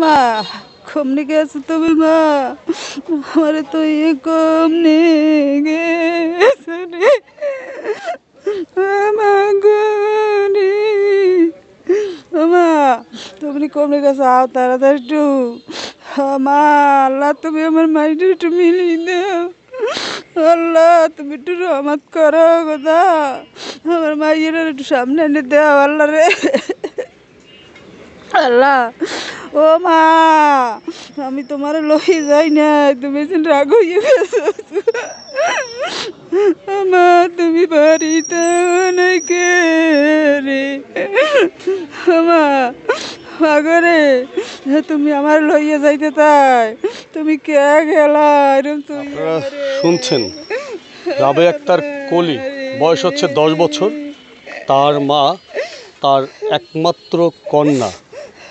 মা কমনি গেছো তুমি মা। আমারে তো ইয়ে কমনি গেছে রে। তুমি কমনি গেছো, আও তাড়াতাড়ি একটু মা, আল্লাহ, তুমি আমার মাইটা একটু মিলিয়ে দাও আল্লাহ, তুমি একটু রহমত করো গোদা আমার মাইয়ের একটু সামনে এনে দেও, আল্লাহ রে। আল্লাহ ও মা আমি তোমার লই যাই না তুমি রাগ হয়ে গেছো। মা তুমি বাড়িতে অনেকে রে। মা মাগরে তুমি আমার লইয়ে যাইতে তাই তুমি কে গেলা তুই আপনারা শুনছেন রাবে আক্তার কলি বয়স হচ্ছে দশ বছর। তার মা তার একমাত্র কন্যা।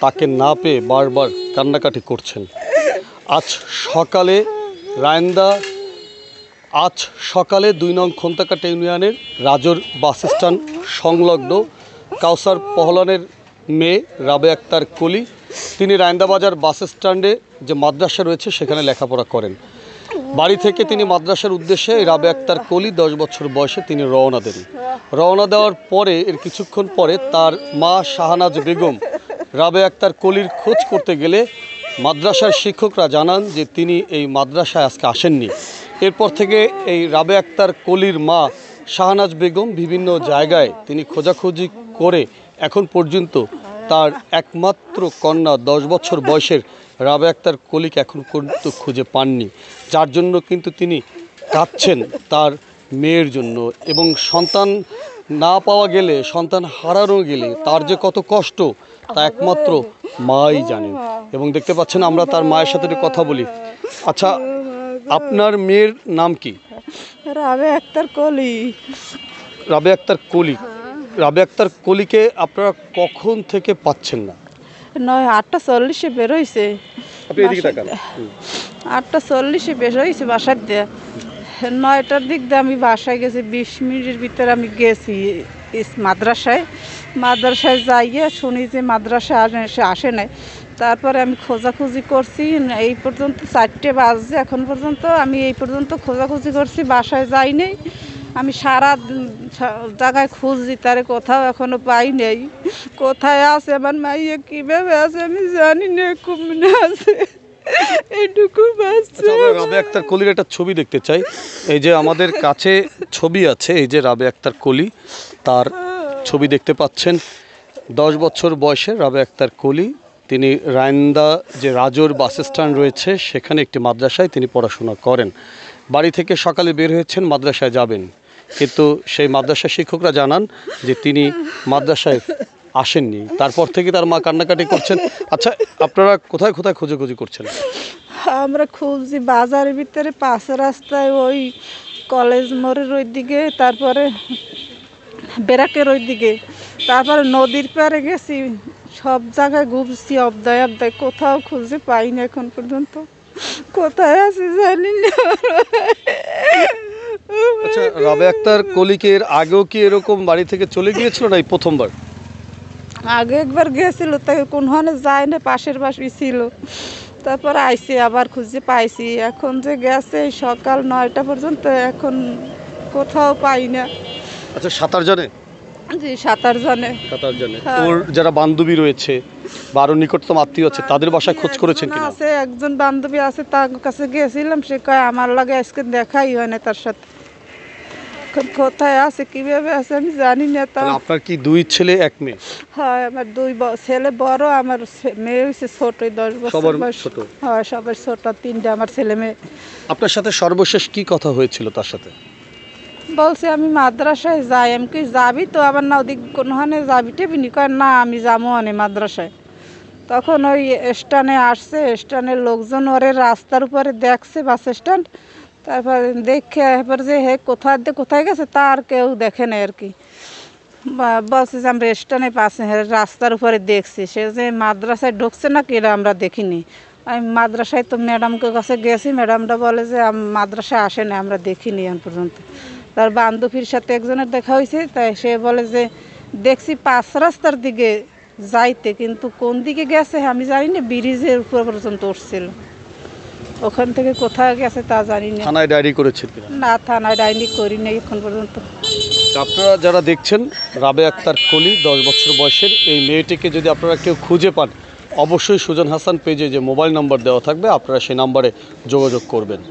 তাকে না পেয়ে বারবার কান্নাকাটি করছেন। আজ সকালে রায়ন্দা, আজ সকালে দুই নং খন্তাকাটা ইউনিয়নের রাজর বাস স্ট্যান্ড সংলগ্ন কাউসার পহলানের মেয়ে রাবে আক্তার কলি, তিনি রায়ন্দাবাজার বাস স্ট্যান্ডে যে মাদ্রাসা রয়েছে সেখানে লেখাপড়া করেন। বাড়ি থেকে তিনি মাদ্রাসার উদ্দেশ্যে রাবে আক্তার কলি দশ বছর বয়সে তিনি রওনা দেন। রওনা দেওয়ার পরে এর কিছুক্ষণ পরে তার মা শাহনাজ বেগম রাবে আক্তার কলির খোঁজ করতে গেলে মাদ্রাসার শিক্ষকরা জানান যে তিনি এই মাদ্রাসায় আজকে আসেননি। এরপর থেকে এই রাবে আক্তার কলির মা শাহনাজ বেগম বিভিন্ন জায়গায় তিনি খোঁজাখুঁজি করে এখন পর্যন্ত তার একমাত্র কন্যা দশ বছর বয়সের রাবে আক্তার কলিকে এখন পর্যন্ত খুঁজে পাননি, যার জন্য কিন্তু তিনি কাঁদছেন। তার মেয়ের জন্য এবং সন্তান না পাওয়া গেলে সন্তান হারানো গেলে তার যে কত কষ্ট তা একমাত্র মাই জানেন এবং দেখতে পাচ্ছেন আমরা তার মায়ের সাথে কথা বলি। আচ্ছা আপনার মেয়ের নাম কি? রাবে আক্তার কলি। রাবে আক্তার কলি। রাবে আক্তার কলিকে আপনারা কখন থেকে পাচ্ছেন না? নয় আটটা চল্লিশে বেরোইছে। আটটা চল্লিশে বেরোইছে বাসার দিয়ে। নয়টার দিক দিয়ে আমি বাসায় গেছি, বিশ মিনিটের ভিতরে আমি গেছি মাদ্রাসায়। মাদ্রাসায় যাইয়ে শুনি যে মাদ্রাসায় আসে সে আসে নাই। তারপরে আমি খোঁজাখুঁজি করছি, এই পর্যন্ত চারটে বাজছে, এখন পর্যন্ত আমি এই পর্যন্ত খোঁজাখুঁজি করছি, বাসায় যাই নাই। আমি সারা জায়গায় খুঁজছি, তারে কোথাও এখনও পাই নাই। কোথায় আছে আমার মাইয়া, কীভাবে আছে আমি জানি না কুমিনে আছে। আচ্ছা রাবে আক্তার কলির একটা ছবি দেখতে চাই। এই যে আমাদের কাছে ছবি আছে, এই যে রাবে আক্তার কলি, তার ছবি দেখতে পাচ্ছেন। দশ বছর বয়সে রাবে আক্তার কলি, তিনি রায়ন্দা যে রাজোর বাস স্ট্যান্ড রয়েছে, সেখানে একটি মাদ্রাসায় তিনি পড়াশোনা করেন। বাড়ি থেকে সকালে বের হয়েছেন, মাদ্রাসায় যাবেন। কিন্তু সেই মাদ্রাসা শিক্ষকরা জানান যে তিনি মাদ্রাসায় আসেননি। তারপর থেকে তার মা কান্নাকাটি করছেন। আচ্ছা আপনারা কোথায় কোথায় খোঁজাখুঁজি করছেন? আমরা খুঁজছি বাজারের ভিতরে পাশে রাস্তায় ওই কলেজ মোড়ের ওই দিকে তারপরে বেরাকের ওই দিকে তারপরে নদীর পাড়ে গেছি। সব জায়গায় ঘুরছি অবদায় অবদায়। কোথাও খুঁজে পাই না এখন পর্যন্ত। কোথায় আছে জানি না। আচ্ছা রাবে আক্তার কলিকে এর আগেও কি এরকম বাড়ি থেকে চলে গিয়েছিল না এই প্রথমবার? আগে একবার গেছিল তাকে কোনখানে যায় না পাশের পাশে ছিল। তারপর আইসি আবার খুঁজে পাইছি। এখন যে গেছে সকাল নয়টা পর্যন্ত এখন কোথাও পাই না। আচ্ছা সাঁতার জানে? জি সাঁতার জানে। সাঁতার জানে। হ্যাঁ। ওর যারা বান্ধবী রয়েছে বা আরও নিকটতম আত্মীয় আছে তাদের বাসায় খোঁজ করেছেন কিনা? আছে একজন বান্ধবী আছে তার কাছে গেছিলাম সে কয় আমার লাগে আজকে দেখাই হয় না তার সাথে। এখন কোথায় আছে কীভাবে আছে আমি জানি না তা। আপনার কি দুই ছেলে এক মেয়ে? হয় আমার দুই ছেলে বড় আমার মেয়ে হচ্ছে ছোট দশ বছর বয়স। ছোট? হয় সবার ছোট তিনটা আমার ছেলে মেয়ে। আপনার সাথে সর্বশেষ কি কথা হয়েছিল তার সাথে? বলছে আমি মাদ্রাসায় যাই আমি কি যাবি তো? আবার না ওদিক কোনোখানে যাবি টেবিনি? কয় না আমি যাব অনে মাদ্রাসায়। তখন ওই স্ট্যান্ডে আসছে স্ট্যান্ডের লোকজন ওরে রাস্তার উপরে দেখছে বাস স্ট্যান্ড। তারপর দেখে এবার যে হে, কোথায় দিয়ে কোথায় গেছে তার কেউ দেখে না আর কি। বলছে যে, আমরা স্ট্যান্ডে পাশে রাস্তার উপরে দেখছি। সে যে মাদ্রাসায় ঢুকছে না কি এটা আমরা দেখিনি। আমি মাদ্রাসায় তো ম্যাডামকে কাছে গেছি, ম্যাডামটা বলে যে মাদ্রাসায় আসে না আমরা দেখিনি এখন পর্যন্ত। তার বান্ধবীর সাথে একজনের দেখা হয়েছে, তাই সে বলে যে, দেখছি পাঁচ রাস্তার দিকে যাইতে, কিন্তু কোন দিকে গেছে, আমি জানি না, ব্রিজের উপর পর্যন্ত উঠছিল। ওখান থেকে কোথায় গেছে তা জানি না। থানায় ডায়েরি করেছেন কিনা? না থানায় ডায়েরি করি নাই এখন পর্যন্ত। আপনারা যারা দেখছেন রাবে আক্তার কলি দশ বছর বয়সের এই মেয়েটিকে যদি আপনারা কেউ খুঁজে পান অবশ্যই সুজন হাসান পেজে যে মোবাইল নাম্বার দেওয়া থাকবে আপনারা সেই নাম্বারে যোগাযোগ করবেন।